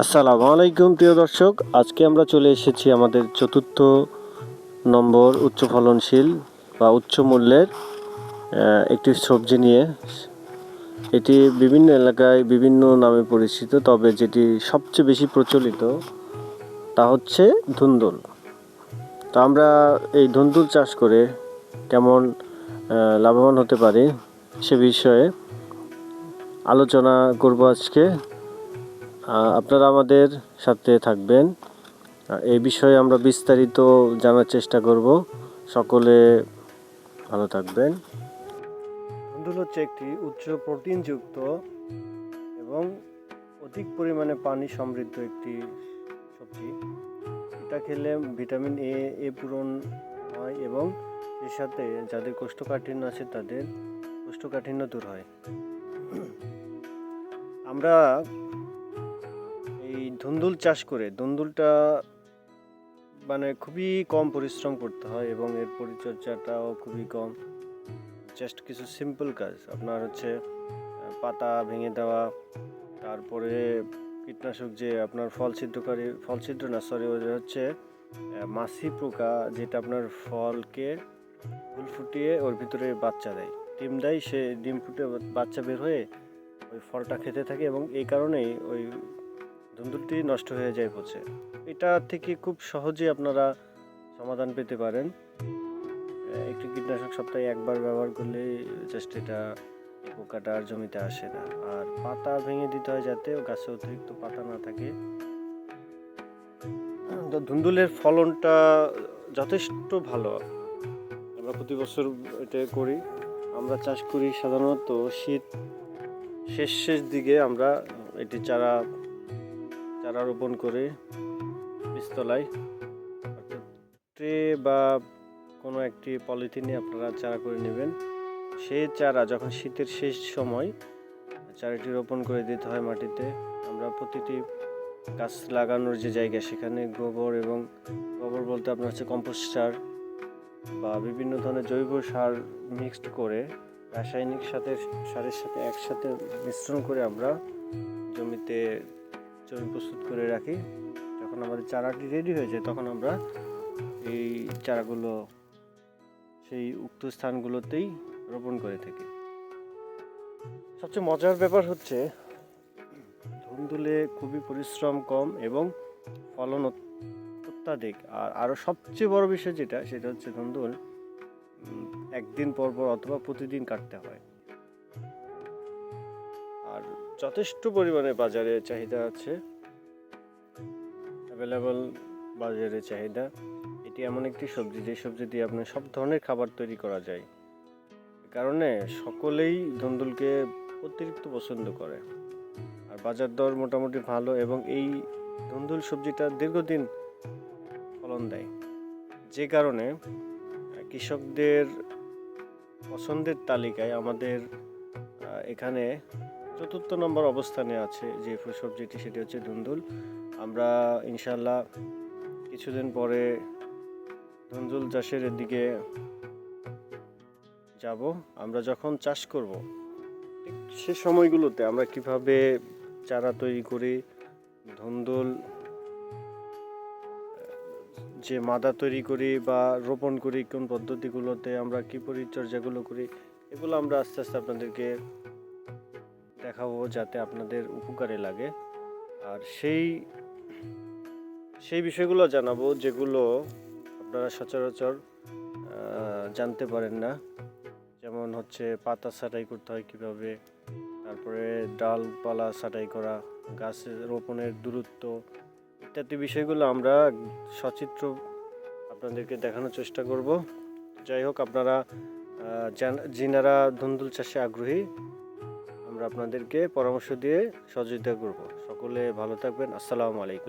আসসালামু আলাইকুম, প্রিয় দর্শক। আজকে আমরা চলে এসেছি আমাদের চতুর্থ নম্বর উচ্চ ফলনশীল বা উচ্চ মূল্যের একটি সবজি নিয়ে। এটি বিভিন্ন এলাকায় বিভিন্ন নামে পরিচিত, তবে যেটি সবচেয়ে বেশি প্রচলিত তা হচ্ছে ধুন্দুল। তো আমরা এই ধুন্দুল চাষ করে কেমন লাভবান হতে পারি সে বিষয়ে আলোচনা করব আজকে। আপনারা আমাদের সাথে থাকবেন। এই বিষয়ে আমরা বিস্তারিত জানার চেষ্টা করব। সকলে ভালো থাকবেন। ধুন্দুল হচ্ছে একটি উচ্চ প্রোটিনযুক্ত এবং অধিক পরিমাণে পানি সমৃদ্ধ একটি সবজি। এটা খেলে ভিটামিন এ এ পূরণ হয় এবং এর সাথে যাদের কোষ্ঠকাঠিন্য আছে তাদের কোষ্ঠকাঠিন্য দূর হয়। আমরা এই ধুন্দুল চাষ করে, ধুন্দুলটা মানে খুবই কম পরিশ্রম করতে হয় এবং এর পরিচর্যাটাও খুবই কম। জাস্ট কিছু সিম্পল কাজ, আপনার হচ্ছে পাতা ভেঙে দেওয়া, তারপরে কীটনাশক যে আপনার ফল ছিদ্রকারী, ফল ছিদ্র না সরি ওটা হচ্ছে মাছি পোকা যেটা আপনার ফলকে ফুল ফুটিয়ে ওর ভিতরে বাচ্চা দেয়। ডিম দেয়, সে ডিম ফুটে বাচ্চা বের হয়ে ওই ফলটা খেতে থাকে এবং এই কারণেই ওই ধুন্দুলটি নষ্ট হয়ে যায় পচে এটা থেকে খুব সহজেই আপনারা সমাধান পেতে পারেন। একটি কীটনাশক সপ্তাহে একবার ব্যবহার করলে জাস্ট এটা পোকাটা আর জমিতে আসে না। আর পাতা ভেঙে দিতে হয় যাতে গাছে অতিরিক্ত পাতা না থাকে। তো ধুন্দুলের ফলনটা যথেষ্ট ভালো। আমরা প্রতি বছর এটা করি। আমরা চাষ করি সাধারণত শীত শেষ শেষ দিকে আমরা এটি চারা চারা রোপণ করে বীজতলায়। ট্রে বা কোনো একটি পলিথিনে আপনারা চারা করে নেবেন। সেই চারা যখন শীতের শেষ সময় চারাটি রোপণ করে দিতে হয় মাটিতে, আমরা প্রতিটি গাছ লাগানোর যে জায়গা, সেখানে গোবর এবং গোবর বলতে আপনার হচ্ছে কম্পোস্ট সার বা বিভিন্ন ধরনের জৈব সার মিক্সড করে রাসায়নিক সাথে, সারের সাথে একসাথে মিশ্রণ করে আমরা জমিতে জমি প্রস্তুত করে রাখি। যখন আমাদের চারাটি রেডি হয়ে যায় তখন আমরা এই চারাগুলো সেই উক্ত স্থানগুলোতেই রোপণ করে থাকি। সবচেয়ে মজার ব্যাপার হচ্ছে, ধুন্দুলে খুবই পরিশ্রম কম এবং ফলন অত- অত্যাধিক। আর আরও সবচেয়ে বড় বিষয় যেটা, সেটা হচ্ছে ধুন্দুল একদিন পর পর অথবা প্রতিদিন কাটতে হয়। যথেষ্ট পরিমাণে বাজারে চাহিদা আছে। অ্যাভেলেবল বাজারে চাহিদা। এটি এমন একটি সবজি, যে সবজি দিয়ে আপনার সব ধরনের খাবার তৈরি করা যায়। কারণে সকলেই ধুন্দুলকে অতিরিক্ত পছন্দ করে। আর বাজার দর মোটামুটি ভালো এবং এই ধুন্দুল সবজিটা দীর্ঘদিন ফলন দেয়। যে কারণে কৃষকদের পছন্দের তালিকায় আমাদের এখানে চতুর্থ নম্বর অবস্থানে আছে যে সবজিটি সেটি হচ্ছে ধুন্দুল। আমরা ইনশাল্লাহ কিছুদিন পরে ধুন্দুল চাষের দিকে যাব। আমরা যখন চাষ করব সে সময়গুলোতে আমরা কীভাবে চারা তৈরি করি, ধুন্দুল যে মাদা তৈরি করি বা রোপণ করি কোন পদ্ধতিগুলোতে আমরা কি পরিচর্যাগুলো করি, এগুলো আমরা আস্তে আস্তে আপনাদেরকে দেখাবো যাতে আপনাদের উপকারে লাগে। আর সেই সেই বিষয়গুলো জানাব যেগুলো আপনারা সচরাচর জানতে পারেন না। যেমন হচ্ছে পাতা ছাঁটাই করতে হয় কীভাবে, তারপরে ডালপালা ছাঁটাই করা, গাছের রোপণের দূরত্ব ইত্যাদি বিষয়গুলো আমরা সচিত্র আপনাদেরকে দেখানোর চেষ্টা করব। যাই হোক, আপনারা যিনারা ধুন্দুল চাষে আগ্রহী আমরা আপনাদেরকে পরামর্শ দিয়ে সহযোগিতা করব। সকলে ভালো থাকবেন। আসসালামু আলাইকুম।